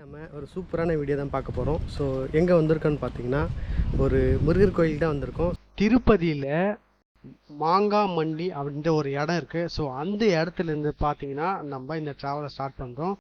நம்ம ஒரு சூப்பரான வீடியோ தான் பார்க்க போகிறோம் ஸோ எங்கே வந்திருக்கோன்னு பார்த்தீங்கன்னா ஒரு முருகர் கோயில் தான் வந்திருக்கோம். திருப்பதியில் மாங்காய் மண்டி அப்படின்ற ஒரு இடம் இருக்குது ஸோ அந்த இடத்துலேருந்து பார்த்தீங்கன்னா நம்ம இந்த ட்ராவலை ஸ்டார்ட் பண்ணுறோம்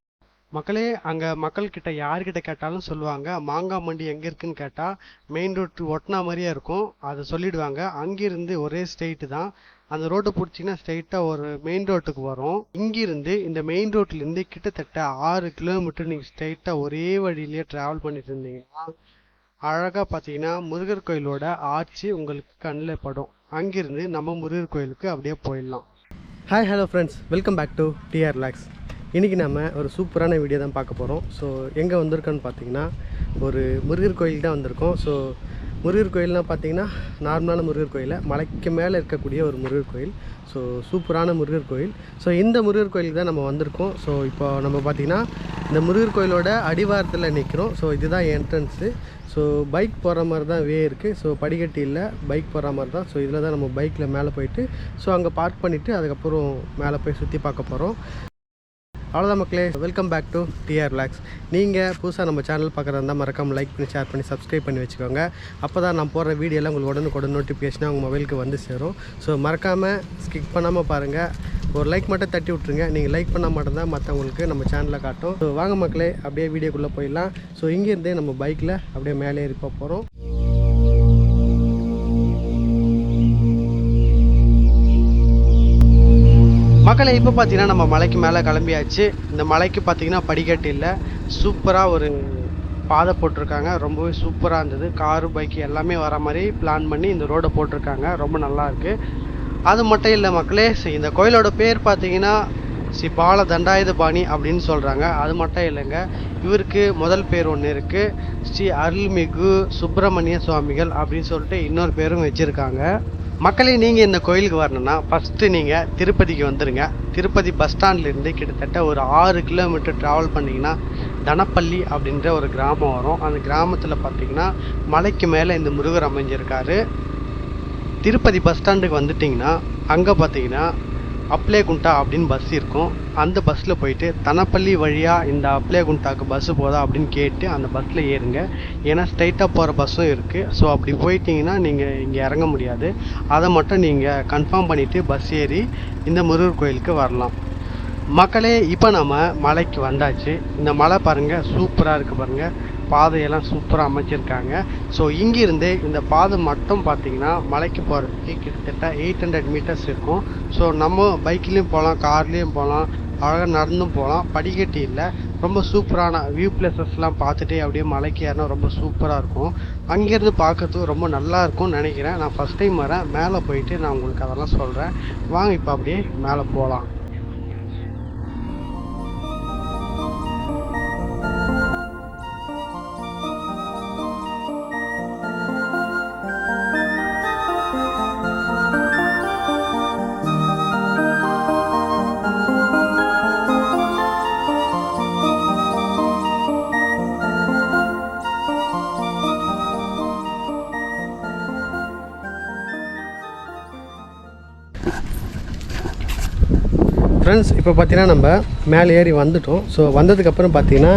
மக்களே அங்கே மக்கள்கிட்ட யார்கிட்ட கேட்டாலும் சொல்லுவாங்க மாங்காய் மண்டி எங்கே இருக்குன்னு கேட்டால் மெயின் ரோட் ஒட்டினா மாதிரியே இருக்கும். அதை சொல்லிடுவாங்க. அங்கிருந்து ஒரே ஸ்ட்ரெயிட்டு தான். அந்த ரோட்டை பிடிச்சிங்கன்னா ஸ்ட்ரைட்டாக ஒரு மெயின் ரோட்டுக்கு வரும். இங்கிருந்து இந்த மெயின் ரோட்லேருந்து கிட்டத்தட்ட ஆறு கிலோமீட்டர் நீங்கள் ஸ்ட்ரைட்டாக ஒரே வழியிலேயே ட்ராவல் பண்ணிட்டு இருந்தீங்கன்னா அழகாக பார்த்தீங்கன்னா முருகர் கோயிலோட ஆட்சி உங்களுக்கு கண்ணில் படும். அங்கிருந்து நம்ம முருகர் கோயிலுக்கு அப்படியே போயிடலாம். Hi hello friends welcome back to TR relax இன்றைக்கி நம்ம ஒரு சூப்பரான வீடியோ தான் பார்க்க போகிறோம் ஸோ எங்கே வந்திருக்கோன்னு பார்த்தீங்கன்னா ஒரு முருகர் கோயில் தான் வந்திருக்கோம். ஸோ முருகர் கோயில்லாம் பார்த்தீங்கன்னா நார்மலான முருகர் கோயில். மலைக்கு மேலே இருக்கக்கூடிய ஒரு முருகர் கோயில். ஸோ சூப்பரான முருகர் கோயில். ஸோ இந்த முருகர் கோயிலுக்கு தான் நம்ம வந்திருக்கோம். ஸோ இப்போ நம்ம பார்த்தீங்கன்னா இந்த முருகர் கோயிலோட அடிவாரத்தில் நிற்கிறோம் ஸோ இதுதான் என்ட்ரன்ஸு ஸோ பைக் போகிற மாதிரி தான் வே இருக்குது ஸோ படிக்கட்டி இல்லை பைக் போகிற மாதிரி தான். ஸோ இதில் தான் நம்ம பைக்கில் மேலே போயிட்டு ஸோ அங்கே பார்க் பண்ணிவிட்டு அதுக்கப்புறம் மேலே போய் சுற்றி பார்க்க போகிறோம் அவ்வளோதான் மக்களே. Welcome back to TR relax நீங்கள் புதுசாக நம்ம சேனல் பார்க்குறதா இருந்தால் மறக்காமல் லைக் பண்ணி ஷேர் பண்ணி சப்ஸ்கிரைப் பண்ணி வச்சுக்கோங்க. அப்போ தான் நான் போடுற வீடியோலாம் உங்களுக்கு உடனுக்குடன் நோட்டிஃபிகேஷனாக உங்கள் மொபைலுக்கு வந்து சேரும். ஸோ மறக்காமல் ஸ்கிப் பண்ணாமல் பாருங்கள் ஒரு லைக் மட்டும் தட்டி விட்ருங்க நீங்கள் லைக் பண்ணால் மட்டும்தான் மற்றவங்களுக்கு நம்ம சேனலில் காட்டும். ஸோ வாங்க மக்களே அப்படியே வீடியோக்குள்ளே போயிடலாம். ஸோ இங்கேருந்தே நம்ம பைக்கில் அப்படியே மேலே ஏறி போக போகிறோம் மக்களை இப்போ பார்த்தீங்கன்னா நம்ம மலைக்கு மேலே கிளம்பியாச்சு. இந்த மலைக்கு பார்த்தீங்கன்னா படிக்கட்டு இல்லை. சூப்பராக ஒரு பாதை போட்டிருக்காங்க. ரொம்பவே சூப்பராக இருந்தது. காரு பைக் எல்லாமே வர மாதிரி பிளான் பண்ணி இந்த ரோடை போட்டிருக்காங்க. ரொம்ப நல்லாயிருக்கு அது மட்டும் இல்லை மக்களே இந்த கோயிலோட பேர் பார்த்தீங்கன்னா ஸ்ரீ பால தண்டாயுதபாணி அப்படின்னு சொல்கிறாங்க அது மட்டும் இல்லைங்க. இவருக்கு முதல் பேர் ஒன்று இருக்குது ஸ்ரீ அருள்மிகு சுப்பிரமணிய சுவாமிகள் அப்படின்னு சொல்லிட்டு இன்னொரு பேரும் வச்சுருக்காங்க. மக்களே நீங்கள் இந்த கோயிலுக்கு வரணும்னா ஃபஸ்ட்டு நீங்கள் திருப்பதிக்கு வந்துடுங்க திருப்பதி பஸ் ஸ்டாண்ட்லேருந்து கிட்டத்தட்ட ஒரு ஆறு கிலோமீட்டர் ட்ராவல் பண்ணிங்கன்னா தனப்பள்ளி அப்படின்ற ஒரு கிராமம் வரும். அந்த கிராமத்தில் பார்த்தீங்கன்னா மலைக்கு மேலே இந்த முருகர் அமைஞ்சிருக்காரு. திருப்பதி பஸ் ஸ்டாண்டுக்கு வந்துட்டிங்கன்னா அங்கே பார்த்தீங்கன்னா அப்ளேகுண்டா அப்படின்னு பஸ் இருக்கும். அந்த பஸ்ஸில் போயிட்டு தனப்பள்ளி வழியாக இந்த அப்ளேகுண்டாக்கு பஸ்ஸு போதா அப்படின்னு கேட்டு அந்த பஸ்ஸில் ஏறுங்க. ஏன்னா ஸ்ட்ரைட்டாக போகிற பஸ்ஸும் இருக்குது ஸோ அப்படி போயிட்டீங்கன்னா நீங்கள் இங்கே இறங்க முடியாது. அதை மட்டும் நீங்கள் கன்ஃபார்ம் பண்ணிவிட்டு பஸ் ஏறி இந்த முருகர் கோயிலுக்கு வரலாம். மக்களே இப்போ நம்ம மலைக்கு வந்தாச்சு. இந்த மலை பாருங்கள் சூப்பராக இருக்குது பாருங்கள் பாதையெல்லாம் சூப்பராக அமைச்சிருக்காங்க. ஸோ இங்கிருந்து இந்த பாதை மட்டும் பார்த்தீங்கன்னா மலைக்கு போகிறதுக்கு கிட்டத்தட்ட எயிட் ஹண்ட்ரட் மீட்டர்ஸ் இருக்கும். ஸோ நம்ம பைக்லேயும் போகலாம் கார்லேயும் போகலாம் அழகாக நடந்தும் போகலாம் படிக்கட்டு இல்லை. ரொம்ப சூப்பரான வியூ பிளேசஸ்லாம் பார்த்துட்டே அப்படியே மலைக்கு ஏறினா ரொம்ப சூப்பராக இருக்கும். அங்கேருந்து பார்க்கறதுக்கு ரொம்ப நல்லா இருக்கும்னு நினைக்கிறேன். நான் ஃபஸ்ட் டைம் வரேன். மேலே போயிட்டு நான் உங்களுக்கு அதெல்லாம் சொல்கிறேன் வாங்க இப்போ அப்படியே மேலே போகலாம் ஃப்ரெண்ட்ஸ் இப்போ பார்த்தீங்கன்னா நம்ம மேலே ஏறி வந்துட்டோம். ஸோ வந்ததுக்கப்புறம் பார்த்தீங்கன்னா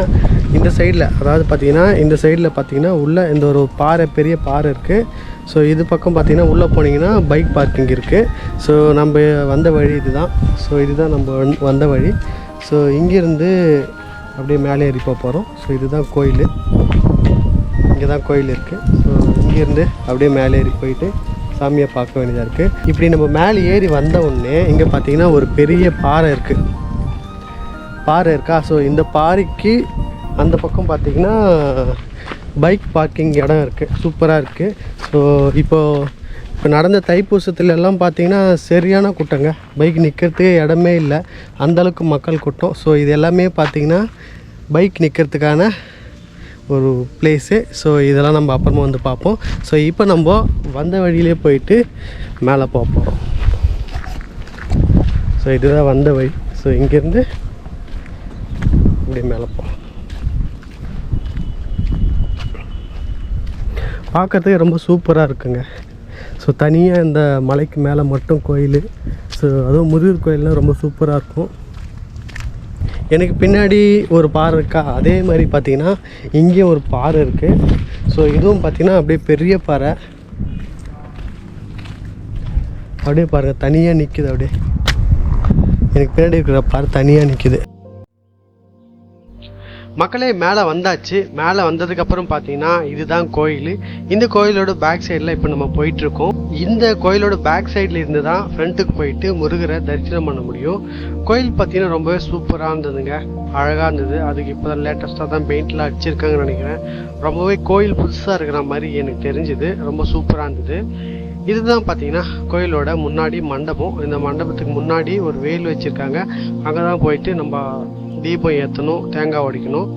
இந்த சைடில் அதாவது பார்த்தீங்கன்னா இந்த சைடில் பார்த்தீங்கன்னா உள்ளே இந்த ஒரு பாறை பெரிய பாறை இருக்குது ஸோ இது பக்கம் பார்த்தீங்கன்னா உள்ளே போனீங்கன்னா பைக் பார்க்கிங் இருக்குது ஸோ நம்ம வந்த வழி இதுதான். ஸோ இதுதான் நம்ம வந்த வழி. ஸோ இங்கேருந்து அப்படியே மேலே ஏறி போக போகிறோம் ஸோ இதுதான் கோயில். இங்கே தான் கோயில் இருக்குது ஸோ இங்கேருந்து அப்படியே மேலே ஏறி போயிட்டு சாமியை பார்க்க வேண்டியதாக இருக்குது இப்படி நம்ம மேலே ஏறி வந்த உடனே இங்கே பார்த்தீங்கன்னா ஒரு பெரிய பாறை இருக்குது பாறை இருக்கா? ஸோ இந்த பாறைக்கு அந்த பக்கம் பார்த்தீங்கன்னா பைக் பார்க்கிங் இடம் இருக்குது சூப்பராக இருக்குது ஸோ இப்போது இப்போ நடந்த தைப்பூசத்துல எல்லாம் பார்த்தீங்கன்னா சரியான கூட்டங்க. பைக் நிற்கிறதுக்கு இடமே இல்லை. அந்தளவுக்கு மக்கள் கூட்டம். ஸோ இது எல்லாமே பார்த்தீங்கன்னா பைக் நிற்கிறதுக்கான ஒரு பிளேஸு ஸோ இதெல்லாம் நம்ம அப்புறமா வந்து பார்ப்போம். ஸோ இப்போ நம்ம வந்த வழியிலே போயிட்டு மேலே போக போகிறோம் ஸோ இதுதான் வந்த வழி. ஸோ இங்கேருந்து அப்படியே மேலே போகிறோம் பார்க்குறதுக்கு ரொம்ப சூப்பராக இருக்குங்க. ஸோ தனியாக இந்த மலைக்கு மேலே மட்டும் கோயில். ஸோ அதுவும் முருகர் கோயில்லாம் ரொம்ப சூப்பராக இருக்கும். எனக்கு பின்னாடி ஒரு பாறை இருக்கா? அதே மாதிரி பார்த்தீங்கன்னா இங்கேயும் ஒரு பாறை இருக்குது ஸோ இதுவும் பார்த்தீங்கன்னா அப்படியே பெரிய பாறை. அப்படியே பாருங்கள் தனியாக நிற்குது அப்படியே. எனக்கு பின்னாடி இருக்கிற பாறை தனியாக நிற்குது மக்களே மேலே வந்தாச்சு. மேலே வந்ததுக்கப்புறம் பார்த்தீங்கன்னா இதுதான் கோயில். இந்த கோயிலோட பேக் சைடில் இப்போ நம்ம போயிட்டுருக்கோம். இந்த கோயிலோட பேக் சைடில் இருந்து தான் ஃப்ரண்ட்டுக்கு போயிட்டு முருகரை தரிசனம் பண்ண முடியும். கோயில் பார்த்தீங்கன்னா ரொம்பவே சூப்பராக இருந்ததுங்க. அழகாக இருந்தது. அதுக்கு இப்போ தான் லேட்டஸ்ட்டாக தான் பெயிண்ட்லாம் அடிச்சிருக்காங்கன்னு நினைக்கிறேன். ரொம்பவே கோயில் புதுசாக இருக்கிற மாதிரி எனக்கு தெரிஞ்சுது. ரொம்ப சூப்பராக இருந்தது. இதுதான் பார்த்தீங்கன்னா கோயிலோட முன்னாடி மண்டபம். இந்த மண்டபத்துக்கு முன்னாடி ஒரு வேல் வச்சுருக்காங்க. அங்கே தான் போயிட்டு நம்ம தீபம் ஏற்றணும் தேங்காய் உடைக்கணும்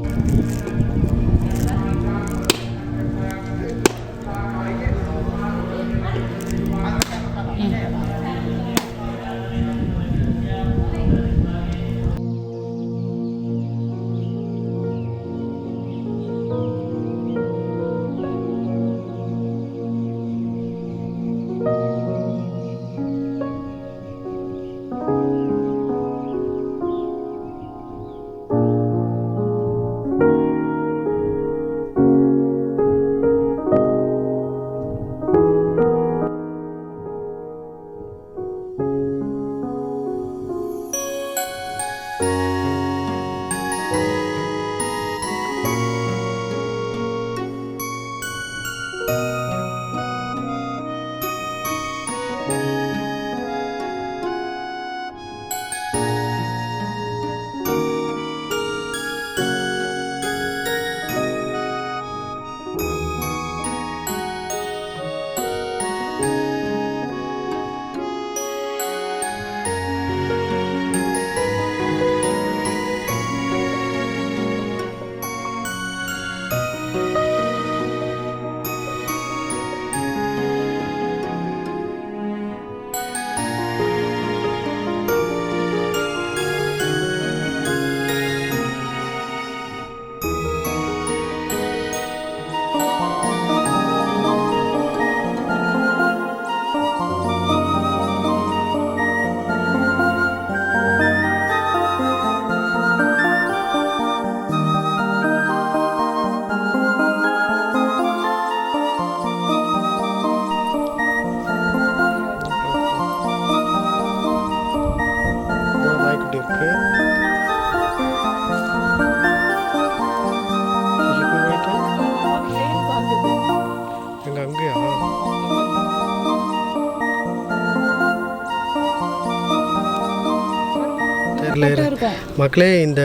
மக்களே இந்த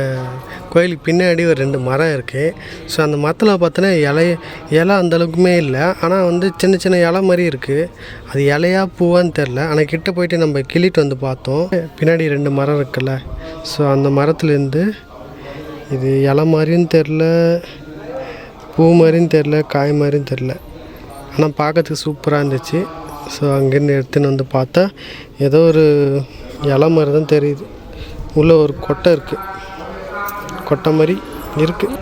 கோயிலுக்கு பின்னாடி ஒரு ரெண்டு மரம் இருக்குது ஸோ அந்த மரத்தில் பார்த்தோன்னா இலை இலை அந்த அளவுக்குமே இல்லை. ஆனால் வந்து சின்ன சின்ன இலை மாதிரி இருக்குது அது இலையா பூவான்னு தெரில ஆனால் கிட்ட போயிட்டு நம்ம கிள்ளிட்டு வந்து பார்த்தோம். பின்னாடி ரெண்டு மரம் இருக்குல்ல. ஸோ அந்த மரத்துலேருந்து இது இலை மாதிரியும் தெரில பூ மாதிரியும் தெரில காய் மாதிரியும் தெரில ஆனால் பார்க்கறதுக்கு சூப்பராக இருந்துச்சு. ஸோ அங்கேருந்து எடுத்துன்னு வந்து பார்த்தா ஏதோ ஒரு இலை மாதிரி தான் தெரியுது. உள்ளே ஒரு கொட்டை இருக்குது கொட்டை மாதிரி இருக்குது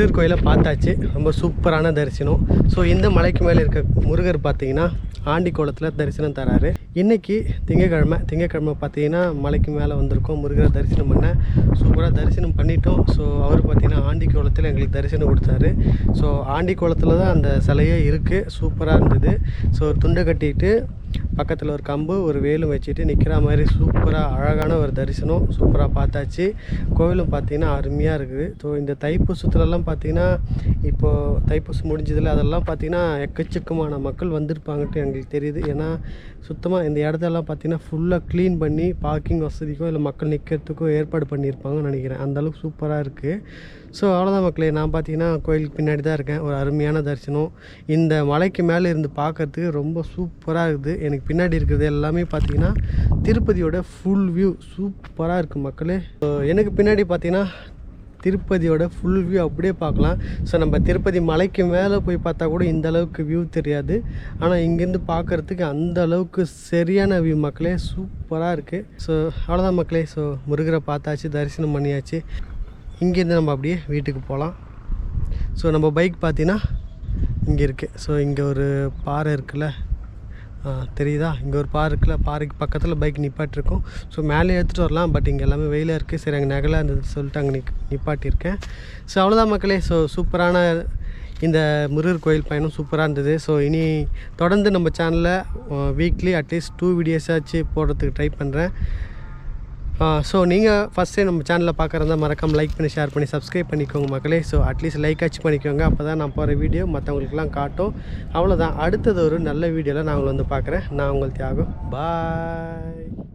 முருகர் கோயிலை பார்த்தாச்சு. ரொம்ப சூப்பரான தரிசனம். ஸோ இந்த மலைக்கு மேலே இருக்க முருகர் பார்த்தீங்கன்னா ஆண்டி கோலத்தில் தரிசனம் தராரு. இன்னைக்கு திங்கக்கிழமை திங்கக்கிழமை பார்த்தீங்கன்னா மலைக்கு மேலே வந்திருக்கோம். முருகரை தரிசனம் பண்ண சூப்பராக தரிசனம் பண்ணிட்டோம். ஸோ அவர் பார்த்தீங்கன்னா ஆண்டி கோலத்தில் எங்களுக்கு தரிசனம் கொடுத்தாரு. ஸோ ஆண்டி கோலத்தில் தான் அந்த சிலையே இருக்குது சூப்பராக இருந்தது. ஸோ துண்டை கட்டிட்டு பக்கத்தில் ஒரு கம்பு ஒரு வேலும் வச்சுட்டு நிற்கிற மாதிரி சூப்பராக அழகான ஒரு தரிசனம் சூப்பராக பார்த்தாச்சு. கோவிலும் பார்த்தீங்கன்னா அருமையாக இருக்குது. ஸோ இந்த தைப்பூசத்துலலாம் பார்த்தீங்கன்னா இப்போது தைப்பூசம் முடிஞ்சதில் அதெல்லாம் பார்த்தீங்கன்னா எக்கச்சக்கமான மக்கள் வந்திருப்பாங்கன்ட்டு எங்களுக்கு தெரியுது. ஏன்னா சுத்தமாக இந்த இடத்தெல்லாம் பார்த்தீங்கன்னா ஃபுல்லாக க்ளீன் பண்ணி பார்க்கிங் வசதிக்கோ இல்லை மக்கள் நிற்கிறதுக்கோ ஏற்பாடு பண்ணியிருப்பாங்கன்னு நினைக்கிறேன். அந்தளவுக்கு சூப்பராக இருக்குது ஸோ அவ்வளோதான் மக்களே. நான் பார்த்தீங்கன்னா கோயிலுக்கு பின்னாடி தான் இருக்கேன். ஒரு அருமையான தரிசனம். இந்த மலைக்கு மேலே இருந்து பார்க்கறதுக்கு ரொம்ப சூப்பராக இருக்குது. எனக்கு பின்னாடி இருக்கிறது எல்லாமே பார்த்தீங்கன்னா திருப்பதியோட ஃபுல் வியூ சூப்பராக இருக்குது மக்களே. எனக்கு பின்னாடி பார்த்தீங்கன்னா திருப்பதியோட ஃபுல் வியூ அப்படியே பார்க்கலாம். ஸோ நம்ம திருப்பதி மலைக்கு மேலே போய் பார்த்தா கூட இந்த அளவுக்கு வியூ தெரியாது. ஆனால் இங்கேருந்து பார்க்குறதுக்கு அந்த அளவுக்கு சரியான வியூ மக்களே. சூப்பராக இருக்குது ஸோ அவ்வளோதான் மக்களே. ஸோ முருகரை பார்த்தாச்சு தரிசனம் பண்ணியாச்சு. இங்கேருந்து நம்ம அப்படியே வீட்டுக்கு போகலாம் ஸோ நம்ம பைக் பார்த்தீங்கன்னா இங்கே இருக்குது ஸோ இங்கே ஒரு பாறை இருக்குல்ல. தெரியுதா? இங்கே ஒரு பார்க்கில் பார்க்கு பக்கத்தில் பைக் நிப்பாட்டிருக்கோம். ஸோ மேலே எடுத்துகிட்டு வரலாம் பட் இங்கே எல்லாமே வெயிலாக இருக்குது சரி அங்கே நகலாக இருந்தது சொல்லிட்டு அங்கே நிக் நிப்பாட்டியிருக்கேன். ஸோ அவ்வளோதான் மக்களே. ஸோ சூப்பரான இந்த முருகர் கோயில் பயணம் சூப்பராக இருந்தது. ஸோ இனி தொடர்ந்து நம்ம சேனலில் வீக்லி அட்லீஸ்ட் டூ வீடியோஸாச்சு போடுறதுக்கு ட்ரை பண்ணுறேன் ஸோ நீங்கள் ஃபஸ்ட்டே நம்ம சேனலில் பார்க்குறதா மறக்காமல் லைக் பண்ணி ஷேர் பண்ணி சப்ஸ்கிரைப் பண்ணிக்கோங்க மக்களே. ஸோ அட்லீஸ்ட் லைக் ஆச்சு பண்ணிக்கோங்க. அப்போ தான் நான் போகிற வீடியோ மற்றவங்களுக்குலாம் காட்டும். அவ்வளோதான் அடுத்தது ஒரு நல்ல வீடியோவில் நான் உங்களை வந்து பார்க்குறேன். நான் உங்கள் தியாகம் பாய்